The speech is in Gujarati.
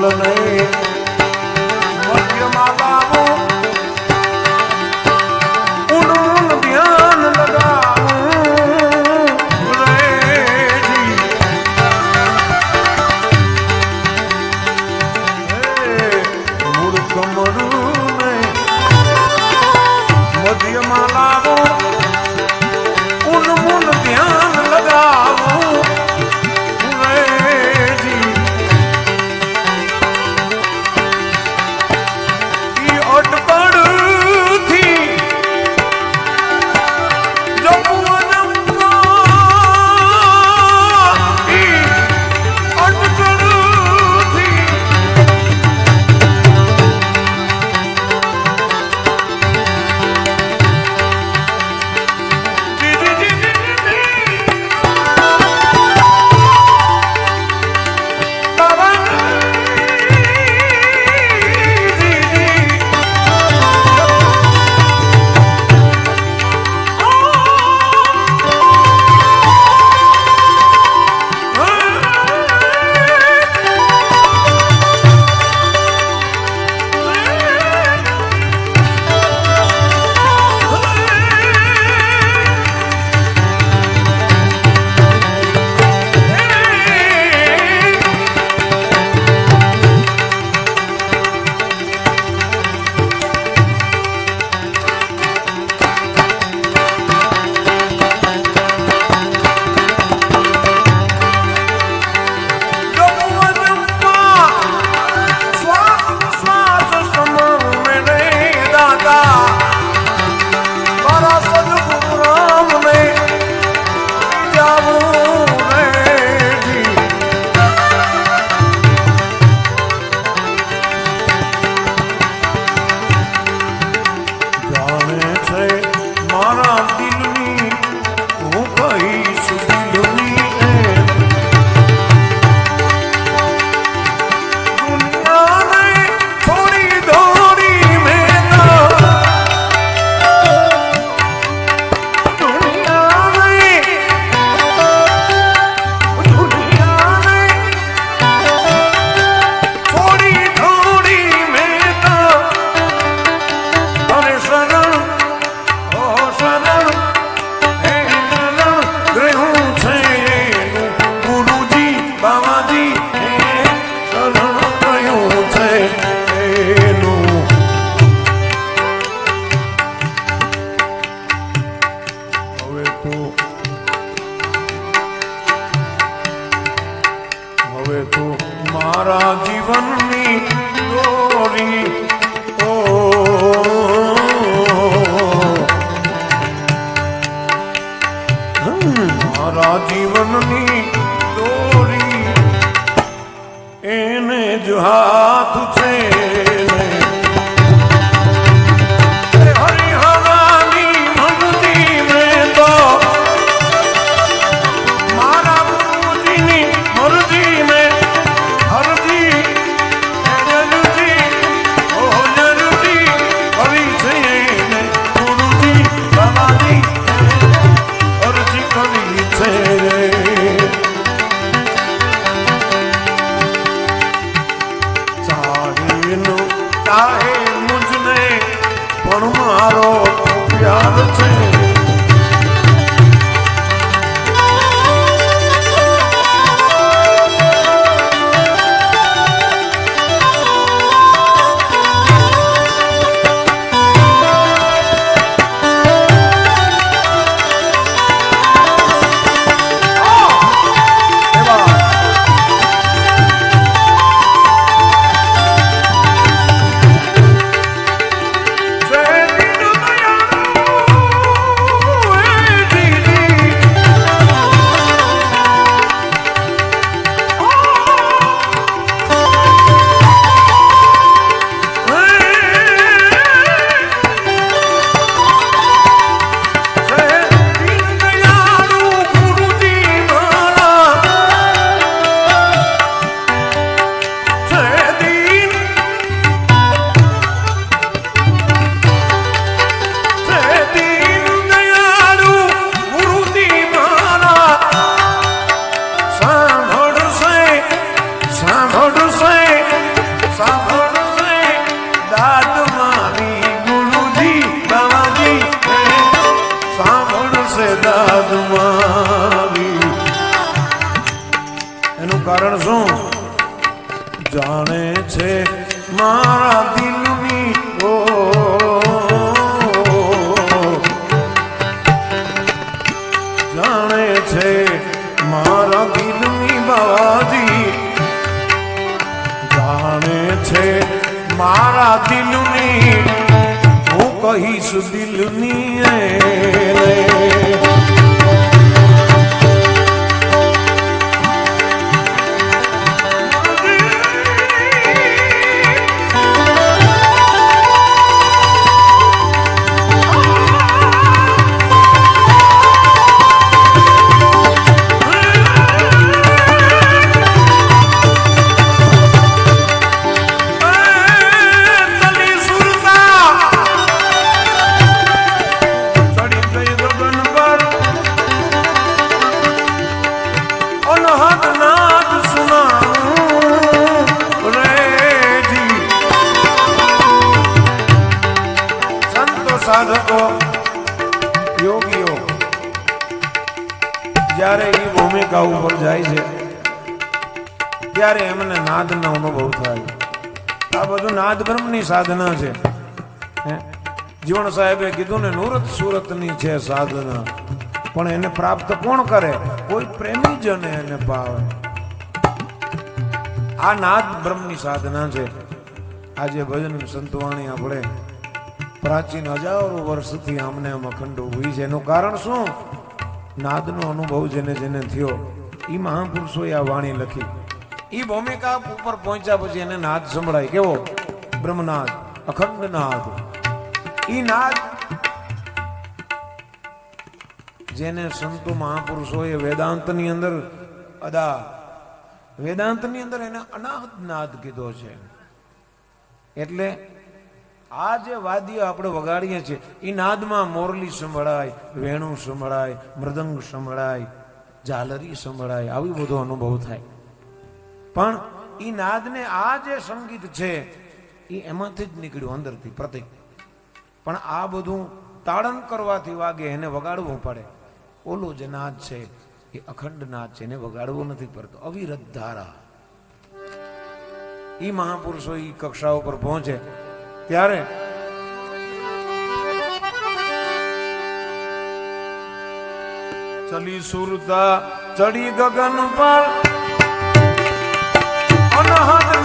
મૂળ એને જ પણ સાંભળશે દાદ મારી એનું કારણ શું જાણે છે મારા દિલની ઓ જાણે છે મારા દિલની બાજી જાણે છે મારા દિલની હું કહીશ દિલની નાદ બ્રહ્મની સાધના છે? જીવણ સાહેબે કીધું ને, નુરત સુરતની છે સાધના. પણ એને પ્રાપ્ત કોણ કરે? કોઈ પ્રેમી જને એને પાવે. આ નાદ બ્રહ્મની સાધના છે. આજે ભજન સંતવાણી આપણે પ્રાચીન હજારો વર્ષથી આમને આમ અખંડ ઊભી છે. એનું કારણ શું? નાદનો અનુભવ જેને જેને થયો એ મહાપુરુષોએ આ વાણી લખી. એ ભૂમિકા ઉપર પહોંચ્યા પછી એને નાદ સંભળાય. કેવો? બ્રહ્મનાદ અખંડ નાદ ઈ નાદ જેને સંતો મહાપુરુષોએ વેદાંતની અંદર અદા, વેદાંતની અંદર એને અનાહત નાદ કીધો છે. એટલે આ જે વાદ્ય આપણે વગાડીએ છીએ એ નાદમાં મોરલી સંભળાય, વેણું સંભળાય, મૃદંગ સંભળાય, ઝાલરી સંભળાય, આવી બધો અનુભવ થાય. પણ એ નાદને આ જે સંગીત છે એ એમાંથી જ નીકળ્યું અંદરથી પ્રતિક. પણ આ બધું તાળન કરવાથી વાગે એને વગાડવું પડે. ઓલો જે નાદ છે, એ અખંડ નાદ છે, એને વગાડવો નથી પડતો. અવિરત ધારા. એ મહાપુરુષો એ કક્ષા ઉપર પહોંચે. ત્યારે ચલી સુરતા, ચડી ગગન પર સુના